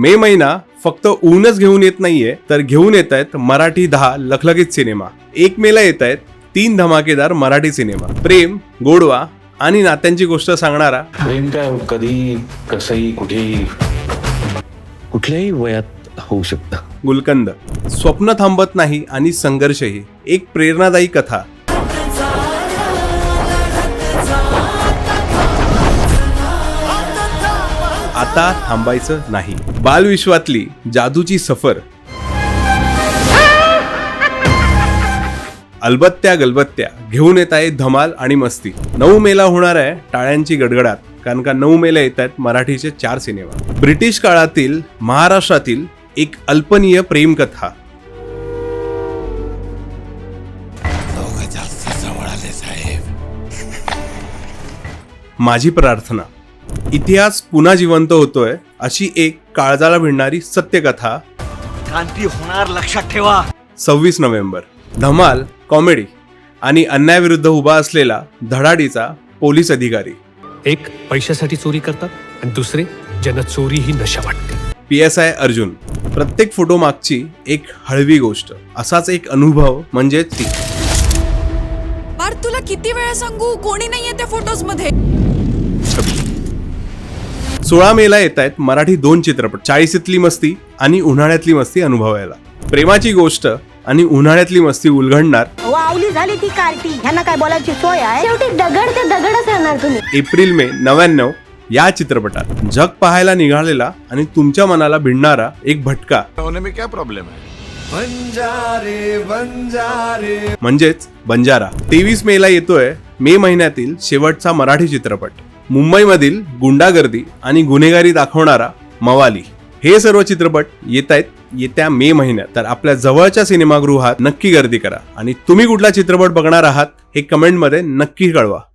मे महिना फक्त ऊनच घेऊन येत नाहीये तर घेऊन येत आहेत मराठी दहा लखलखीत सिनेमा. एक मेला येत आहेत तीन धमाकेदार मराठी सिनेमा. प्रेम गोडवा आणि नात्यांची गोष्ट सांगणारा. प्रेम काय कधी कसंही कुठेही. कुठल्याही वयात होऊ शकतं. गुलकंद. स्वप्न थांबत नाही आणि संघर्षही. एक प्रेरणादायी कथा. आता थांबायचं नाही. बालविश्वातली जादूची सफर. अलबत्त्या गलबत्त्या घेऊन येत आहे धमाल आणि मस्ती. नऊ मेला होणार आहे टाळ्यांची गडगडाट कारण का नऊ मेला येत आहेत मराठीचे चार सिनेमा. ब्रिटिश काळातील महाराष्ट्रातील एक अल्पनीय प्रेमकथा. माझी प्रार्थना. इतिहास पुन्हा जिवंत होतोय अशी एक काळजाला भिडणारी सत्यकथा. क्रांती होणार लक्षात ठेवा. सव्वीस नोव्हेंबर. धमाल कॉमेडी आणि अन्यायाविरुद्ध उभा असलेला धडाडीचा पोलीस अधिकारी. एक पैशासाठी चोरी करतात आणि दुसरे ज्यांना चोरी ही नशा वाटते. P S I Arjun. प्रत्येक फोटो मागची एक हळवी गोष्ट असाच एक अनुभव म्हणजे ती. तुला किती वेळा सांगू? कोणी नाहीये त्या फोटोजमध्ये. सोळा मेला येत आहेत मराठी दोन चित्रपट. चाळीसीतली मस्ती आणि उन्हाळ्यातली मस्ती अनुभवायला. प्रेमाची गोष्ट आणि उन्हाळ्यातली मस्ती उलगडणार. वावली झाली ती कार्टी. ह्यांना काय बोलायची सोय आहे? शेवटी दगड ते दगडच राहणार तुम्ही. एप्रिल मे नव्याण्णव या चित्रपटात. जग पाहायला निघालेला आणि तुमच्या मनाला भिडणारा एक भटका. होने में क्या प्रॉब्लम है? म्हणजेच बंजारा. तेवीस मेला येतोय मे महिन्यातील शेवटचा मराठी चित्रपट. मुंबईमधील गुंडागर्दी आणि गुन्हेगारी दाखवणारा मवाली. हे सर्व चित्रपट येत आहेत येत्या मे महिन्यात. तर आपल्या जवळच्या सिनेमागृहात नक्की गर्दी करा. आणि तुम्ही कुठला चित्रपट बघणार आहात हे कमेंटमध्ये नक्की कळवा.